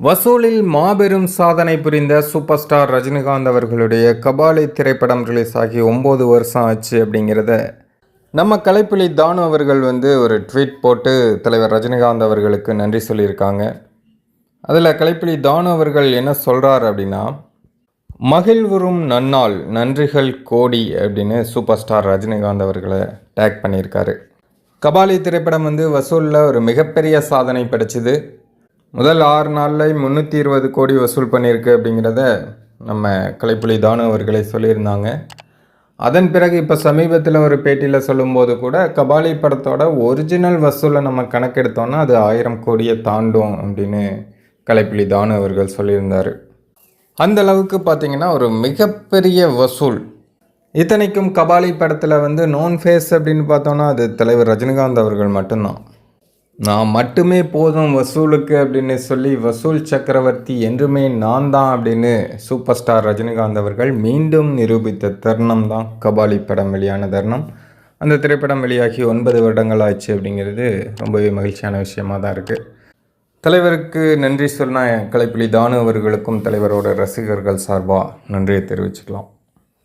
வசூலில் மாபெரும் சாதனை புரிந்த சூப்பர் ஸ்டார் ரஜினிகாந்த் அவர்களுடைய கபாலி திரைப்படம் ரிலீஸ் ஆகி ஒம்பது வருஷம் ஆச்சு அப்படிங்கிறத நம்ம கலைப்புலி தானு அவர்கள் வந்து ஒரு ட்வீட் போட்டு தலைவர் ரஜினிகாந்த் அவர்களுக்கு நன்றி சொல்லியிருக்காங்க. அதில் கலைப்புலி தானு அவர்கள் என்ன சொல்கிறார் அப்படின்னா மகிழ்வுறும் நன்னாள் நன்றிகள் கோடி அப்படின்னு சூப்பர் ஸ்டார் ரஜினிகாந்த் அவர்களை டேக் பண்ணியிருக்காரு. கபாலி திரைப்படம் வந்து வசூலில் ஒரு மிகப்பெரிய சாதனை படைச்சிது. முதல் ஆறு நாளில் முந்நூற்றி இருபது கோடி வசூல் பண்ணியிருக்கு அப்படிங்கிறத நம்ம கலைப்புலி தானு அவர்களே சொல்லியிருந்தாங்க. அதன் பிறகு இப்போ சமீபத்தில் ஒரு பேட்டியில் சொல்லும்போது கூட கபாலி படத்தோட ஒரிஜினல் வசூலை நம்ம கணக்கெடுத்தோன்னா அது ஆயிரம் கோடியை தாண்டும் அப்படின்னு கலைப்புலி தானு அவர்கள் சொல்லியிருந்தார். அந்த அளவுக்கு பார்த்தீங்கன்னா ஒரு மிகப்பெரிய வசூல். இத்தனைக்கும் கபாலி படத்தில் வந்து நோன் ஃபேஸ் அப்படின்னு பார்த்தோன்னா அது தலைவர் ரஜினிகாந்த் அவர்கள் மட்டும்தான். நான் மட்டுமே போதும் வசூலுக்கு அப்படின்னு சொல்லி வசூல் சக்கரவர்த்தி என்றுமே நான் தான் அப்படின்னு சூப்பர் ஸ்டார் ரஜினிகாந்த் அவர்கள் மீண்டும் நிரூபித்த தருணம் தான். கபாலி படம் வெளியான தருணம். அந்த திரைப்படம் வெளியாகி ஒன்பது வருடங்கள் ஆச்சு அப்படிங்கிறது ரொம்பவே மகிழ்ச்சியான விஷயமா தான் இருக்குது தலைவருக்கு நன்றி சொன்ன கலைப்புலி தானு அவர்களுக்கும் தலைவரோட ரசிகர்கள் சார்பாக நன்றியை தெரிவிச்சுக்கலாம்.